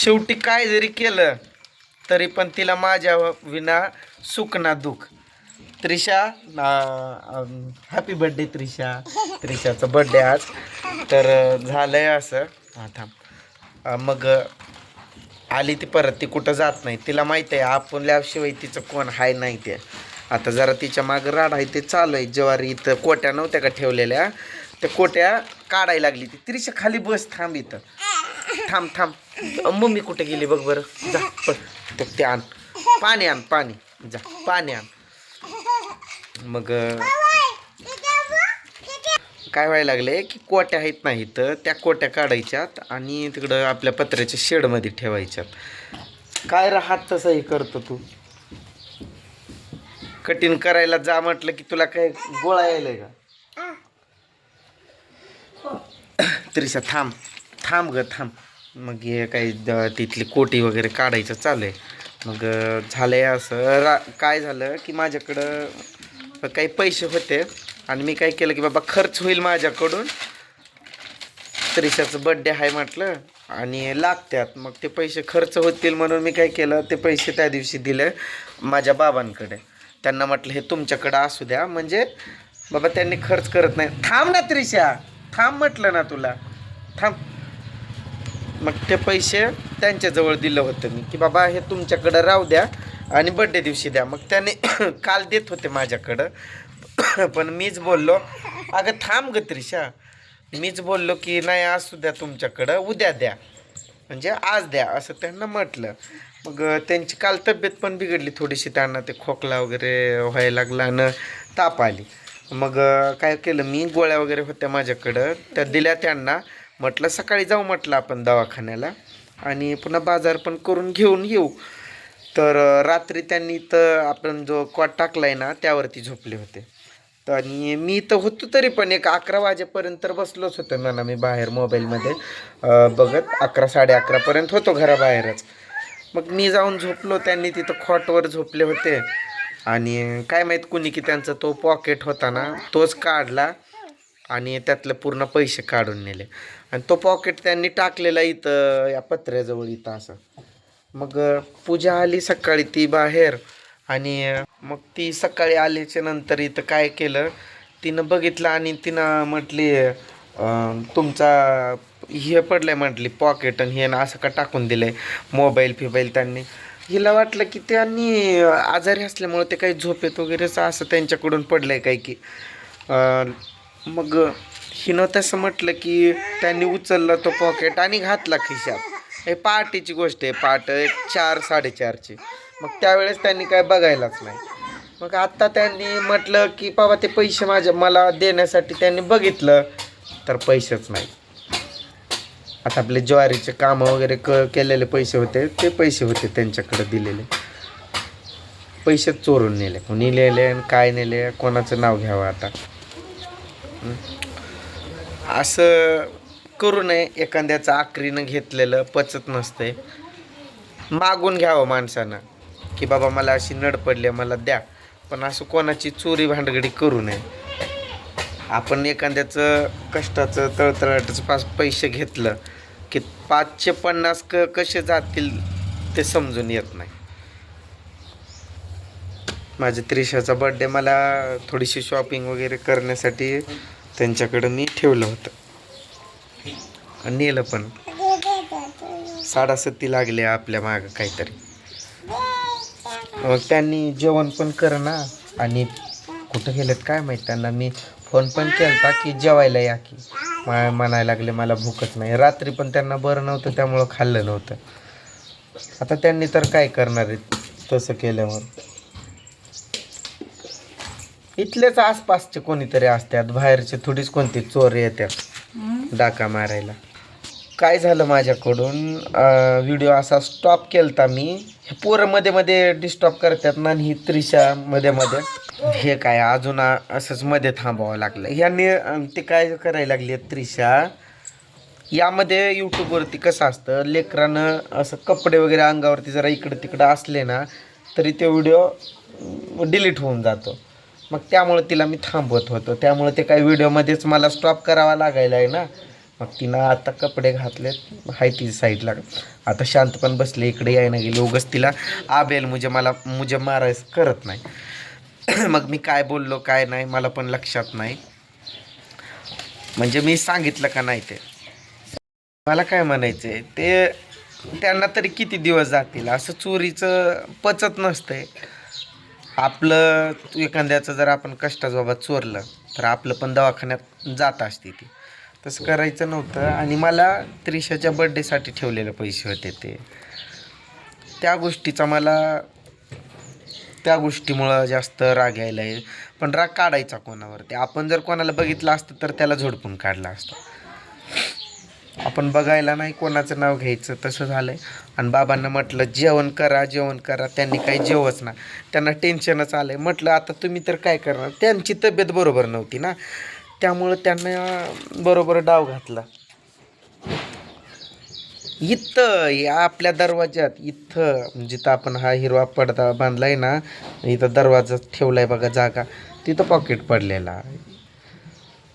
शेवटी काय जरी केलं तरी पण तिला माझ्या विना सुख ना दुःख. Trisha happy birthday Trisha. त्रिशाचा birthday आज. तर झालंय असं. हा थांब मग आली ती परत. ती कुठं जात नाही. तिला माहीत आहे आपल्याशिवाय तिचं कोण हाय नाही ते. आता जरा तिच्या मागं राड आहे ते चालू आहे. ज्वारी इथं कोट्या नव्हत्या का ठेवलेल्या त्या कोट्या काढायला लागली ती. त्रिशा खाली बस थांब इथं. थांब थांब. मम्मी कुठे गेली बघ बरं. जा पळ. ते आण. पाणी आण पाणी. जा पाणी आण. मग काय व्हायला लागले की कोट्या आहेत नाही तर त्या कोट्या काढायच्यात आणि तिकडं आपल्या पत्र्याच्या शेडमध्ये ठेवायच्यात. काय राहत तसं हे करतो तू? कठीण करायला जा म्हटलं की तुला काय गोळा यायलाय का? त्रिशा थांब. थांब ग थांब. मग हे काही द- तिथली कोटी वगैरे काढायचं चालू आहे. मग झालं आहे असं. रा काय झालं की माझ्याकडं काही पैसे होते आणि मी काय केलं की बाबा खर्च होईल माझ्याकडून. त्रिशाचं बड्डे आहे म्हटलं आणि लागत्यात. मग ते पैसे खर्च होतील म्हणून मी काय केलं ते पैसे त्या दिवशी दिले माझ्या बाबांकडे. त्यांना म्हटलं हे तुमच्याकडं असू द्या. म्हणजे बाबा त्यांनी खर्च करत नाही. थांब ना त्रिशा. थांब म्हटलं ना तुला. थांब. मग ते पैसे त्यांच्याजवळ दिलं होतं मी की बाबा हे तुमच्याकडं राहू द्या आणि बड्डे दिवशी द्या. मग त्याने काल देत होते माझ्याकडं. पण मीच बोललो अगं थांब ग त्रिशा. मीच बोललो की नाही असू द्या तुमच्याकडं उद्या द्या. म्हणजे आज द्या असं त्यांना म्हटलं. मग त्यांची काल तब्येत पण बिघडली थोडीशी त्यांना ते खोकला वगैरे व्हायला लागला आणि ताप आली. मग काय केलं मी गोळ्या वगैरे होत्या माझ्याकडं त्या दिल्या त्यांना. म्हटलं सकाळी जाऊ म्हटलं आपण दवाखान्याला आणि पुन्हा बाजार पण करून घेऊन येऊ. तर रात्री त्यांनी तर आपण जो कॉट टाकला आहे ना त्यावरती झोपले होते. तर आणि मी तर होतो तरी पण एक अकरा वाजेपर्यंत तर बसलोच होतो म्हणा मी बाहेर मोबाईलमध्ये. बघत अकरा साडे अकरापर्यंत होतो घराबाहेरच. मग मी जाऊन झोपलो त्यांनी तिथं खॉटवर झोपले होते. आणि काय माहीत कुणी की त्यांचा तो पॉकेट होता ना तोच काढला आणि त्यातले पूर्ण पैसे काढून नेले. आणि तो पॉकेट त्यांनी टाकलेला इथं या पत्र्याजवळ इथं असं. मग पूजा आली सकाळी ती बाहेर. आणि मग ती सकाळी आल्याच्यानंतर इथं काय केलं तिनं बघितलं आणि तिनं म्हटली तुमचा हे पडलंय म्हटली पॉकेट आणि हे ना असं का टाकून दिलंय मोबाईल फिबाईल त्यांनी. हिला वाटलं की त्यांनी आजारी असल्यामुळे ते काही झोपेत वगैरेच असं त्यांच्याकडून पडलंय काय की. मग हिनं तसं म्हटलं की त्यांनी उचललं तो पॉकेट आणि घातला खिशात. हे पहाटेची गोष्ट आहे पहाट एक चार साडेचारची. मग त्यावेळेस त्यांनी काय बघायलाच नाही. मग आत्ता त्यांनी म्हटलं की बाबा ते पैसे माझ्या मला देण्यासाठी त्यांनी बघितलं तर पैसेच नाही. आता आपले ज्वारीचे कामं वगैरे क केलेले पैसे होते ते पैसे होते त्यांच्याकडे दिलेले. पैसे चोरून नेले. कुणी नेले आणि काय नेले कोणाचं नाव घ्यावं आता? असं करू नये एखाद्याचं आकरीनं घेतलेलं पचत नसते मागून घ्यावं माणसानं की बाबा मला अशी नड पडली मला द्या. पण असं कोणाची चोरी भांडगडी करू नये. आपण एखाद्याचं कष्टाचं तळतळाटाचं पाच पैसे घेतलं की पाचशे पन्नास क कसे जातील ते समजून येत नाही. माझ्या त्रिशाचा बड्डे मला थोडीशी शॉपिंग वगैरे करण्यासाठी त्यांच्याकडं मी ठेवलं होतं. आणि नेलं पण. साडासत्ती लागले आपल्या मागं काहीतरी. मग त्यांनी जेवण पण कर ना आणि कुठं गेलेत काय माहीत? त्यांना मी फोन पण केलता की जेवायला या की. मा- म्हणायला लागले मला भूकच नाही. रात्री पण त्यांना बरं नव्हतं त्यामुळं खाल्लं नव्हतं. आता त्यांनी तर काय करणार आहेत तसं केल्यावर. इथलेच आसपासचे कोणीतरी असतात बाहेरचे थोडीच कोणती चोर येतात डाका मारायला. काय झालं माझ्याकडून? व्हिडिओ असा स्टॉप केलता मी. हे पोरं मध्ये मध्ये डिस्टॉप करतात ना ही त्रिशा मध्ये मध्ये. हे काय अजून असंच मध्ये थांबावं लागलं. ह्यांनी अं, ते काय करायला लागली त्रिशा? यामध्ये यूट्यूबवरती कसं असतं लेकरानं असं कपडे वगैरे अंगावरती जरा इकडं तिकडं असले ना तरी ते व्हिडिओ डिलीट होऊन जातो. मग त्यामुळे तिला मी थांबवत होतो. त्यामुळे ते काही व्हिडिओमध्येच मला स्टॉप करावा लागायला आहे ना. मग तिनं आता कपडे घातलेत. हाय ती साईडला आता शांत पण बसले. इकडे यायला गेली. उगस तिला आबेल म्हणजे मला मुझे मारायस करत नाही. मग मी काय बोललो काय नाही मला पण लक्षात नाही. म्हणजे मी सांगितलं का नाही ते? मला काय म्हणायचंय? ते त्यांना तरी किती दिवस जातील? असं चोरीचं पचत नसतंय. आपलं एखाद्याचं जर आपण कष्टाचं बाबा चोरलं तर आपलं पण दवाखान्यात जात असते ती. तसं करायचं नव्हतं आणि मला त्रिशाच्या बड्डेसाठी ठेवलेले पैसे होते ते. त्या गोष्टीचा मला त्या गोष्टीमुळं जास्त राग यायला आहे पण राग काढायचा कोणावरती? आपण जर कोणाला बघितलं असतं तर त्याला झोडपून काढलं असतं. आपण बघायला नाही कोणाचं नाव घ्यायचं तसं झालं आहे आणि बाबांना म्हटलं जेवण करा जेवण करा. त्यांनी काही जेवच ना त्यांना टेन्शनच आलं आहे म्हटलं आता तुम्ही तर काय करणार? त्यांची तब्येत बरोबर नव्हती ना. त्यामुळं त्यांना बरोबर डाव घातला. इथं या आपल्या दरवाज्यात इथं म्हणजे जिथं आपण हा हिरवा पडदा बांधलाय ना इथं दरवाजा ठेवला आहे बघा जागा. तिथं पॉकेट पडलेला. आहे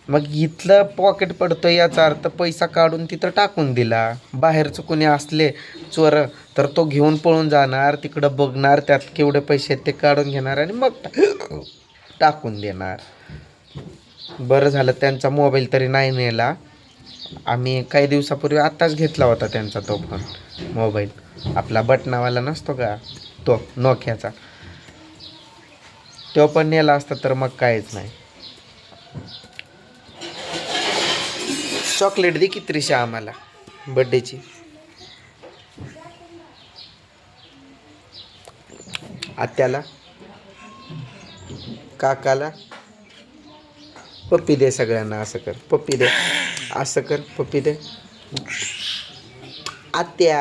मग इथलं पॉकेट पडतं याचा अर्थ पैसा काढून तिथं टाकून दिला. बाहेरचं कोणी असले चोर तर तो घेऊन पळून जाणार तिकडं बघणार त्यात केवढे पैसे आहेत ते काढून घेणार आणि मग टाकून देणार. बरं झालं त्यांचा मोबाईल तरी नाही नेला आम्ही काही दिवसापूर्वी आत्ताच घेतला होता त्यांचा तो फोन मोबाईल आपला बटनावाला नसतो का? तो नोक्याचा. तो पण नेला असता तर मग काहीच नाही. चॉकलेट दे की त्रिशा आम्हाला बड्डेची आत्याला काकाला पप्पी दे सगळ्यांना असं कर पप्पी दे असं कर पप्पी दे. आत्या.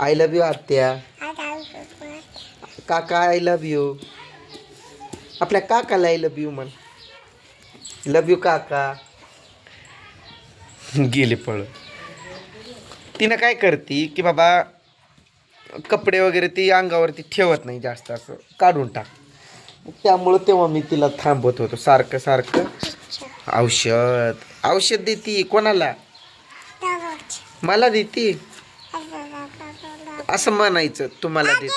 आय लव्ह यू आत्या. काका आय लव्ह यू आपल्या काकाला आय लव्ह यू म्हण. लव्ह यू काका. गेले पळ तिनं काय करते की बाबा कपडे वगैरे ती अंगावरती ठेवत नाही जास्त असं काढून टाक. त्यामुळं तेव्हा मी तिला थांबवत होतो सारखं सारखं. औषध औषध देती कोणाला? मला देती? असं म्हणायचं तुम्हाला देत.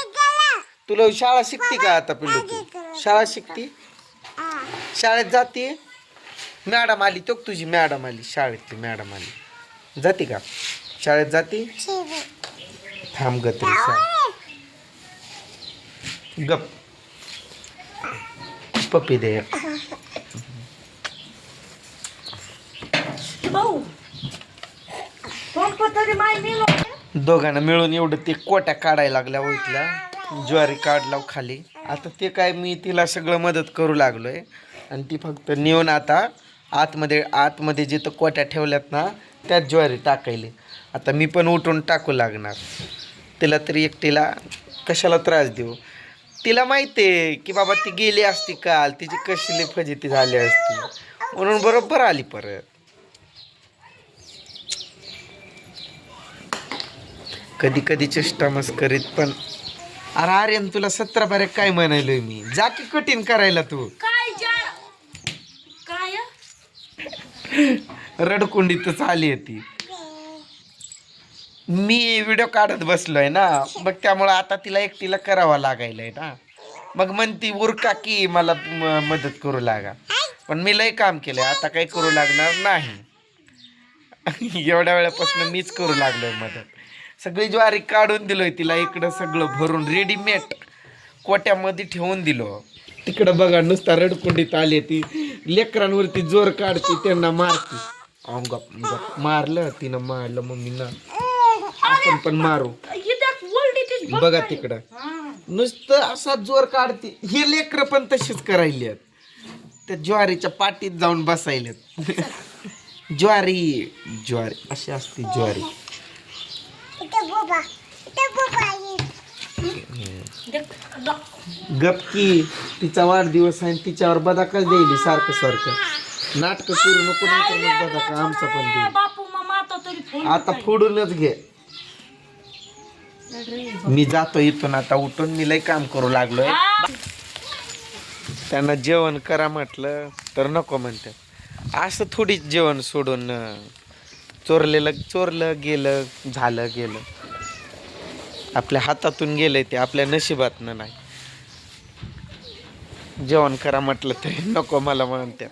तुला शाळा शिकते का आता पिल्लू तू? शाळा शिकते? शाळेत जाते? मॅडम आली तो तुझी मॅडम आली? शाळेतली मॅडम आली. जाते का? शाळेत जाते? थांब ग तरी शाळेत. गप. पप्पी दे. दोघांना मिळून एवढं ते कोट्या काढायला लागल्या ओळखल्या ज्वारी काढला खाली. आता ते काय मी तिला सगळं मदत करू लागलोय. आणि ती फक्त नेऊन आता आतमध्ये आतमध्ये जिथं कोट्या ठेवल्यात ना त्यात ज्वारी टाकायली. आता मी पण उठून टाकू लागणार. तिला तरी एकटीला कशाला त्रास देऊ? तिला माहिती आहे की बाबा ती गेली असती काल तिची कसली फजिती झाली असती. म्हणून बरोबर आली परत. कधी कधी चेष्टा मस्करीत पण अरे आर्यन तुला सतरा बारे काय म्हणायलोय मी? जा की कठीण करायला तू काय जा काय रडकुंडीतच आली होती मी व्हिडिओ काढत बसलोय ना मग त्यामुळं आता तिला एकटीला करावा लागायलाय ना. मग म्हणती उरका की मला म- मदत करू लागा. पण मी लय काम केलंय आता काही करू लागणार नाही. एवढ्या वेळापासून मीच करू लागलोय मदत. सगळी ज्वारी काढून दिलोय तिला इकडं सगळं भरून रेडीमेड कोट्यामध्ये ठेवून दिलो. तिकडं बघा नुसता रडकुंडीत आली ती. लेकरांवरती जोर काढते त्यांना मारते. अं, गप गप. मारलं तिनं मारलं मम्मीनं. आपण पण मारू. बघा तिकडं. नुसतं असा जोर काढते. हे लेकरं पण तशीच करायली आहेत. त्या ज्वारीच्या पाठीत जाऊन बसायलेत. ज्वारी ज्वारी. अशी असते ज्वारी. गपकी तिचा वाढदिवस आहे आणि तिच्यावर बदाकच द्यायली सारखं सारखं. नाटक करू नको मग बदाका आमचा पण देईल. बापू मग आता तरी फोन आता फोडूनच घे. मी जातो इथून आता उठून मी लय काम करू लागलोय. त्यांना जेवण करा म्हटलं तर नको म्हणतात. असं थोडीच जेवण सोडून अं, चोरलेलं चोरलं गेलं झालं गेलं. आपल्या हातातून गेलंय ते आपल्या नशिबातनं नाही. जेवण करा म्हटलं तरी नको मला म्हणत्या